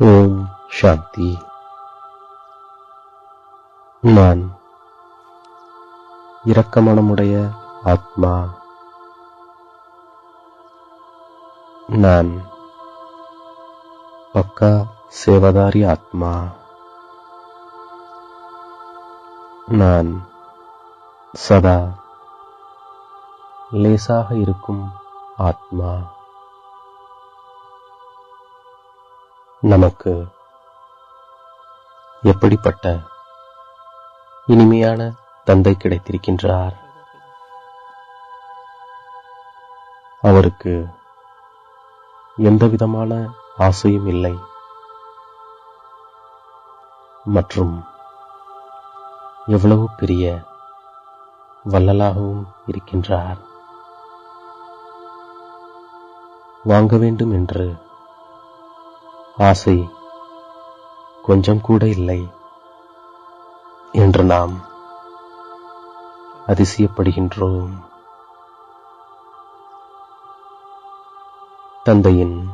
ஓம் சாந்தி நான் இரக்கமனமுடைய ஆத்மா. நான் பக்கா சேவதாரி ஆத்மா. நான் சதா லேசாக இருக்கும் ஆத்மா. நமக்கு எப்படிப்பட்ட இனிமையான தந்தை கிடைத்திருக்கின்றார்? அவருக்கு எந்தவிதமான ஆசையும் இல்லை. மற்றும் எவ்வளவு பெரிய வள்ளலாகவும் இருக்கின்றார். வாங்க வேண்டும் என்று ஆசை கொஞ்சம் கூட இல்லை என்று நாம் அதிசயப்படுகின்றோம். தந்தையின்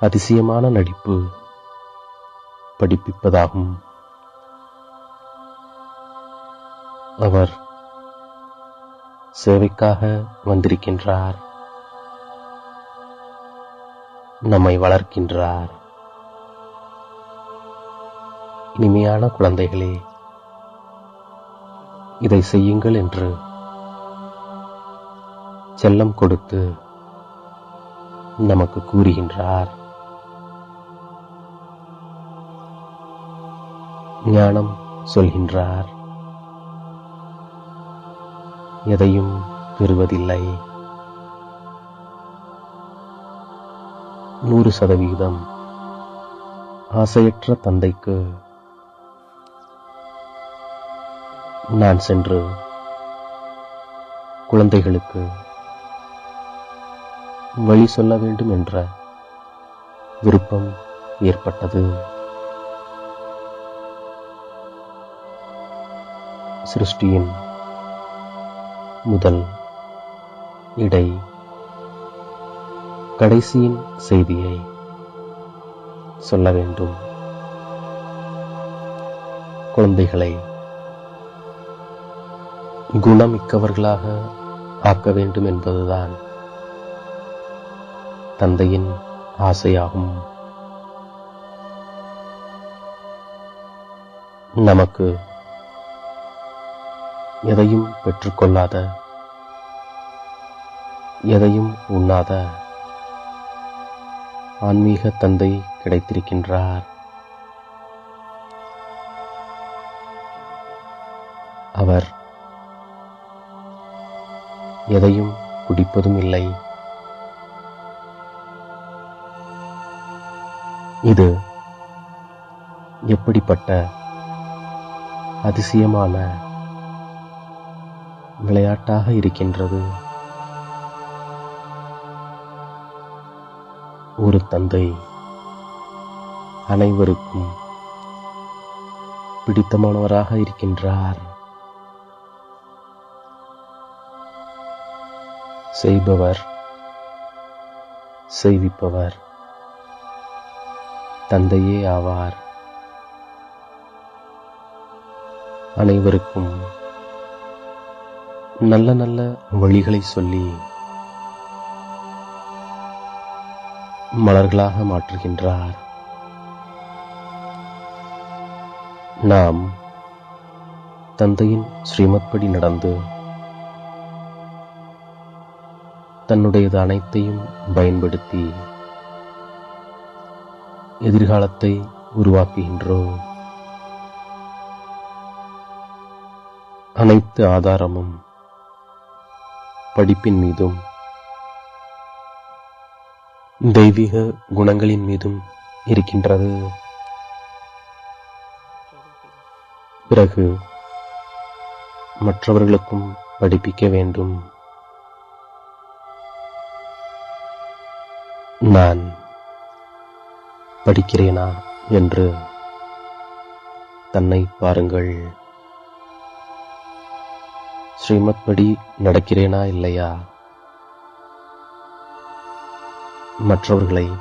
அதிசயமான நடிப்பு படிப்பிப்பதாகும். அவர் சேவைக்காக வந்திருக்கின்றார். நம்மை வளர்க்கின்றார். இனிமையான குழந்தைகளே இதை செய்யுங்கள் என்று செல்லம் கொடுத்து நமக்கு கூறுகின்றார். ஞானம் சொல்கின்றார். எதையும் பெறுவதில்லை. நூறு சதவிகிதம். ஆசையற்ற தந்தைக்கு நான் சென்று குழந்தைகளுக்கு வழி சொல்ல வேண்டும் என்ற விருப்பம் ஏற்பட்டது. சிருஷ்டியின் முதல் இடை கடைசியின் செய்தியை சொல்ல வேண்டும். குழந்தைகளை குணமிக்கவர்களாக ஆக்க வேண்டும் என்பதுதான் தந்தையின் ஆசையாகும். நமக்கு எதையும் பெற்றுக்கொள்ளாத எதையும் உண்ணாத ஆன்மீக தந்தை கிடைத்திருக்கின்றார். அவர் எதையும் குடிப்பதும் இல்லை. இது எப்படிப்பட்ட அதிசயமான விளையாட்டாக இருக்கின்றது? ஒரு தந்தை. அனைவருக்கும் பிடித்தமானவராக இருக்கின்றார். செய்பவர் செய்விப்பவர் தந்தையே ஆவார். அனைவருக்கும் நல்ல நல்ல வழிகளை சொல்லி மலர்களாக மாற்றுகின்றார். நாம் தந்தையின் ஸ்ரீமத்படி நடந்து தன்னுடையது அனைத்தையும் பயன்படுத்தி எதிர்காலத்தை உருவாக்குகின்றோம். அனைத்து ஆதாரமும் படிப்பின் மீதும் தெய்வீக குணங்களின் மீதும் இருக்கின்றது. பிறகு மற்றவர்களுக்கும் படிப்பிக்க வேண்டும். நான் படிக்கிறேனா என்று தன்னை பாருங்கள். ஸ்ரீமத் படி நடக்கிறேனா இல்லையா? மற்றவர்களை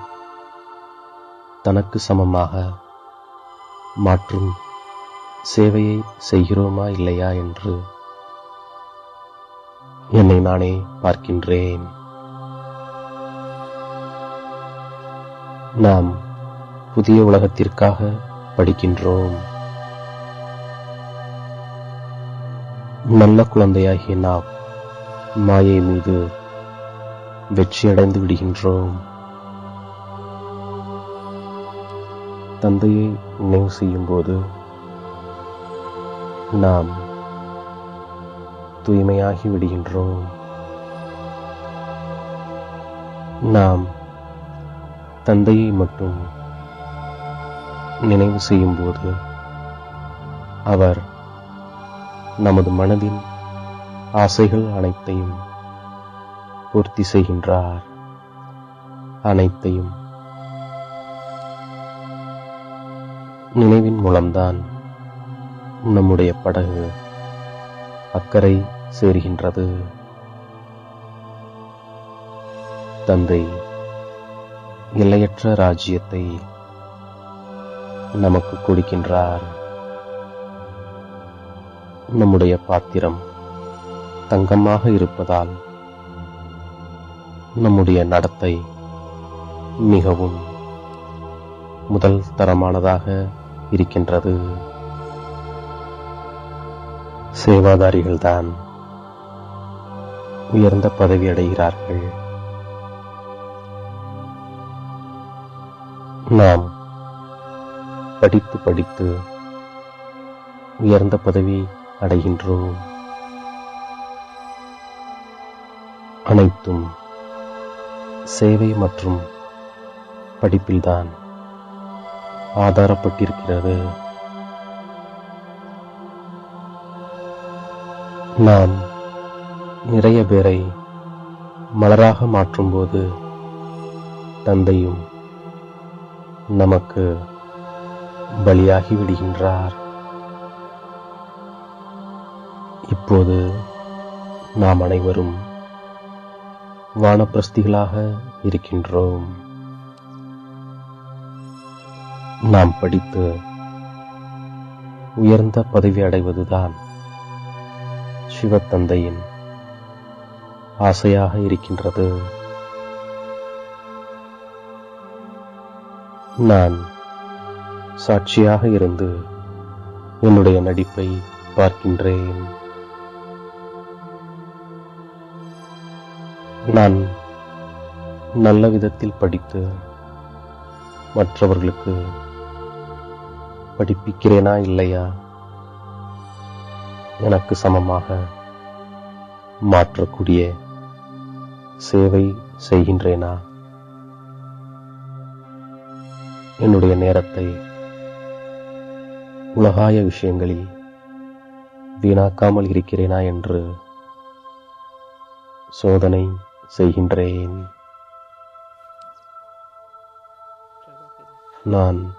தனக்கு சமமாக மாற்றும் சேவையை செய்கிறோமா இல்லையா என்று என்னை நானே பார்க்கின்றேன். நாம் புதிய உலகத்திற்காக படிக்கின்றோம். நல்ல குழந்தையாகிய நாம் மாயை மீது வெற்றியடைந்து விடுகின்றோம். தந்தையை நினைவு செய்யும்போது நாம் தூய்மையாகி விடுகின்றோம். நாம் தந்தையை மட்டும் நினைவு செய்யும்போது அவர் நமது மனதின் ஆசைகள் அனைத்தையும் பூர்த்தி செய்கின்றார். அனைத்தையும் நினைவின் மூலம்தான் நம்முடைய படகு அக்கறை சேர்கின்றது. தந்தை எல்லையற்ற ராஜ்யத்தை நமக்கு கொடுக்கின்றார். நம்முடைய பாத்திரம் தங்கமாக இருப்பதால் நம்முடைய நடத்தை மிகவும் முதல் தரமானதாக இருக்கின்றது. சேவாதாரிகள்தான் உயர்ந்த பதவி அடைகிறார்கள். நாம் படித்து படித்து உயர்ந்த பதவி அடைகின்றோம். அனைத்தும் சேவை மற்றும் படிப்பில்தான். ஆதாரப்பட்டிருக்கிறது. நாம் நிறைய பேரை மலராக மாற்றும்போது தந்தையும் நமக்கு பலியாகி விடுகின்றார். இப்போது நாம் அனைவரும் வானப்பிரஸ்திகளாக இருக்கின்றோம். நாம் படித்து உயர்ந்த பதவி அடைவதுதான் சிவத்தந்தையின் ஆசையாக இருக்கின்றது. நான் சாட்சியாக இருந்து என்னுடைய நடிப்பை பார்க்கின்றேன். நான் நல்ல விதத்தில் படித்து மற்றவர்களுக்கு படிப்பிக்கிறேனா இல்லையா? எனக்கு சமமாக மாற்றக்கூடிய சேவை செய்கின்றேனா? என்னுடைய நேரத்தை உலகாய விஷயங்களில் வீணாக்காமல் இருக்கிறேனா என்று சோதனை செய்கின்றேன். நான்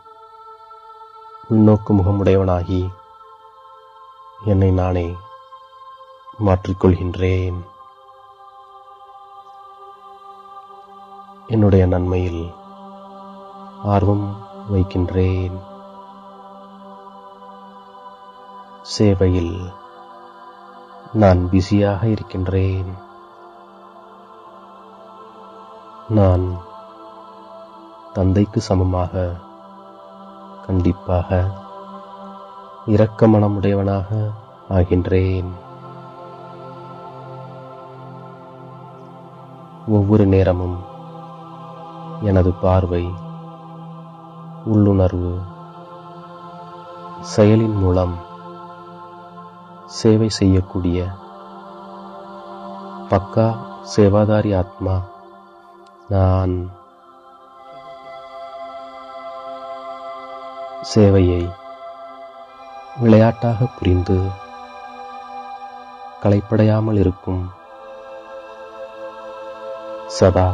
உள்நோக்கு முகமுடையவனாகி என்னை நானே மாற்றிக்கொள்கின்றேன். என்னுடைய நன்மையில் ஆர்வம் வைக்கின்றேன். சேவையில் நான் பிஸியாக இருக்கின்றேன். நான் தந்தைக்கு சமமாக கண்டிப்பாக இரக்க மனமுடையவனாக ஆகின்றேன். ஒவ்வொரு நேரமும் எனது பார்வை உள்ளுணர்வு செயலின் மூலம் சேவை செய்யக்கூடிய பக்கா சேவாதாரி ஆத்மா நான் சேவையை விளையாட்டாக புரிந்து களைப்படையாமல் இருக்கும் சதா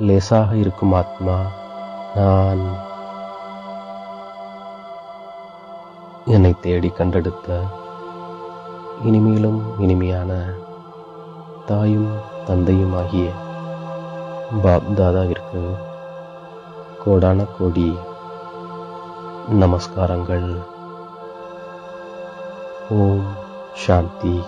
லேசாக இருக்கும் ஆத்மா நான் என்னை தேடி கண்டெடுத்த இனிமேலும் இனிமையான தாயும் தந்தையும் ஆகிய பாப் தாதாவிற்கு கோடான கோடி நமஸ்காரங்கள். ஓம் சாந்தி.